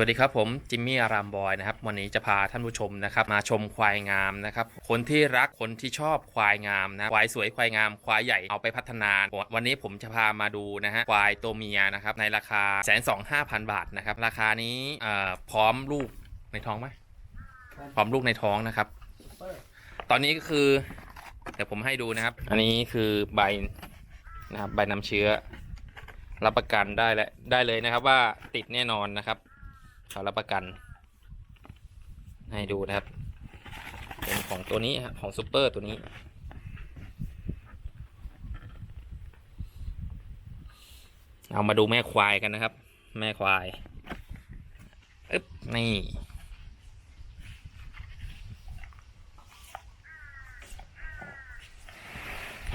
วัสดีครับผมจิมมี่อารามบอยนะครับวันนี้จะพาท่านผู้ชมนะครับมาชมควายงามนะครับคนที่รักคนที่ชอบควายงามนะควายสวยควายงามควายใหญ่เอาไปพัฒนาวันนี้ผมจะพามาดูนะฮะควายตัวเมียนะครับในราคาแสนสองห้าพันบาทนะครับราคานี้เอ่อพร้อมลูกในท้องไหมพร้อมลูกในท้องนะครับ ตอนนี้ก็คือเดี๋ยวผมให้ดูนะครับ อันนี้คือใบนะครับใบนำเชื้อ รับประกันได้และได้เลยนะครับว่าติดแน่นอนนะครับ เขารับประกัน ให้ดูนะครับ เป็นของตัวนี้ครับของซูเปอร์ตัวนี้ เอามาดูแม่ควายกันนะครับ แม่ควายอึ๊บนี่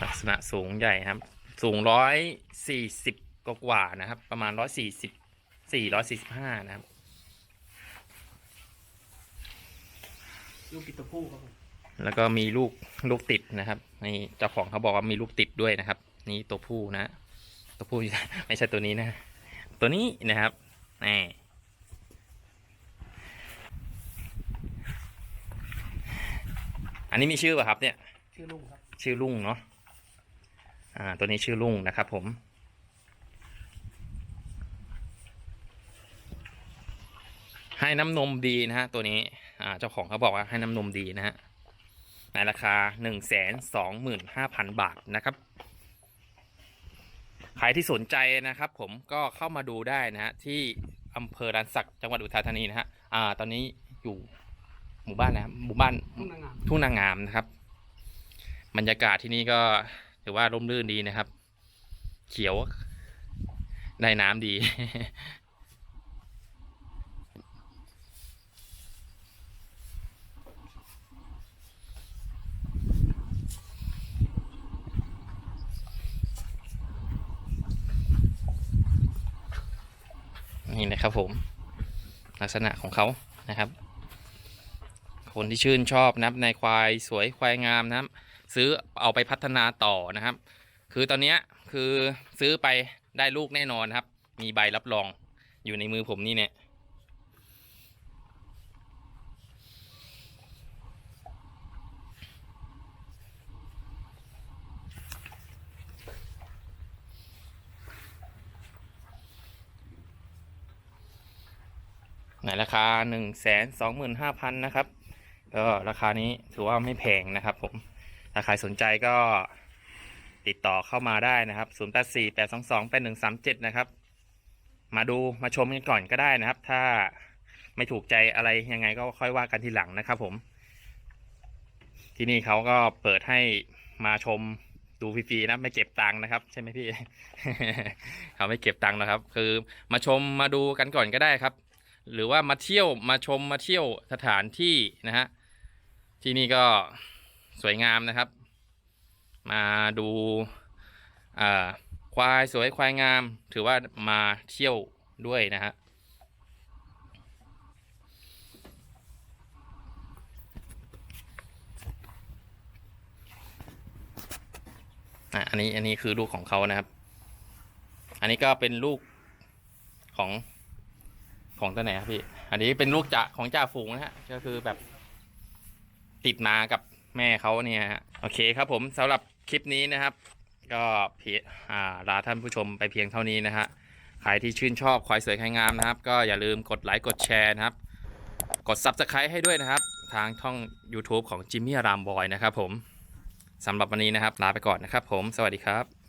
ลักษณะสูงใหญ่ครับ สูงร้อยสี่สิบกว่านะครับ ประมาณร้อยสี่สิบสี่ร้อยสี่สิบห้านะครับ ลูกปิดตัวผู้ครับผมแล้วก็มีลูกลูกติดนะครับนี่เจ้าของเขาบอกว่ามีลูกติดด้วยนะครับ นี่ตัวผู้นะ ตัวผู้ไม่ใช่ตัวนี้นะ ตัวนี้นะครับนี่อันนี้มีชื่อป่ะครับเนี่ย ชื่อลุงครับ ชื่อลุงเนาะอ่าตัวนี้ชื่อลุงนะครับผม ให้น้ำนมดีนะฮะตัวนี้อ่าเจ้าของเขาบอกว่าให้น้ำนมดีนะฮะในราคาหนึ่งแสนสองหมื่นห้าพันบาทนะครับใครที่สนใจนะครับ ผมก็เข้ามาดูได้นะฮะที่อำเภอรันสักจังหวัดอุทัยธานีนะฮะอ่า ตอนนี้อยู่หมู่บ้านนะครับหมู่บ้านทุ่งนางงามทุ่งนางงามนะครับ บรรยากาศที่นี่ก็ถือว่าร่มรื่นดีนะครับ เขียวได้น้ำดี ครับผม ลักษณะของเขานะครับ คนที่ชื่นชอบนะครับในควายสวยควายงามนะครับ ซื้อเอาไปพัฒนาต่อนะครับ คือตอนนี้คือซื้อไปได้ลูกแน่นอนครับ มีใบรับรองอยู่ในมือผมนี่เนี่ย ในราคา1นึ่งแสนสองหมื่นห้าพันนะครับ ก็ราคานี้ถือว่าไม่แพงนะครับผม ถ้าใครสนใจก็ติดต่อเข้ามาได้นะครับ 0 8 4 8 2 2 8 1 3 7 นะครับ มาดูมาชมกันก่อนก็ได้นะครับ ถ้าไม่ถูกใจอะไรยังไงก็ค่อยว่ากันทีหลังนะครับผม ที่นี่เขาก็เปิดให้มาชมดูฟรีๆนะไม่เก็บตังค์นะครับ ใช่ไหมพี่เขาไม่เก็บตังค์นะครับ คือมาชมมาดูกันก่อนก็ได้ครับ หรือว่ามาเที่ยวมาชมมาเที่ยวสถานที่นะฮะที่นี่ก็สวยงามนะครับ มาดูอ่าควายสวยควายงาม ถือว่ามาเที่ยวด้วยนะฮะอะอันนี้อันนี้คือลูกของเขานะครับ อันนี้ก็เป็นลูกของ ของตัวไหนครับพี่ อันนี้เป็นลูกจ่าของจ่าฝูงนะฮะ ก็คือแบบติดมากับแม่เขาเนี่ยฮะ โอเคครับผมสำหรับคลิปนี้นะครับ ก็เพียอ่าลาท่านผู้ชมไปเพียงเท่านี้นะฮะ ใครที่ชื่นชอบควายสวยควายงามนะครับ ก็อย่าลืมกดไลค์กดแชร์นะครับ กด Subscribe ให้ด้วยนะครับ ทางช่อง YouTube ของจิมมี่รามบอยนะครับผมสำหรับวันนี้นะครับ ลาไปก่อนนะครับผม สวัสดีครับ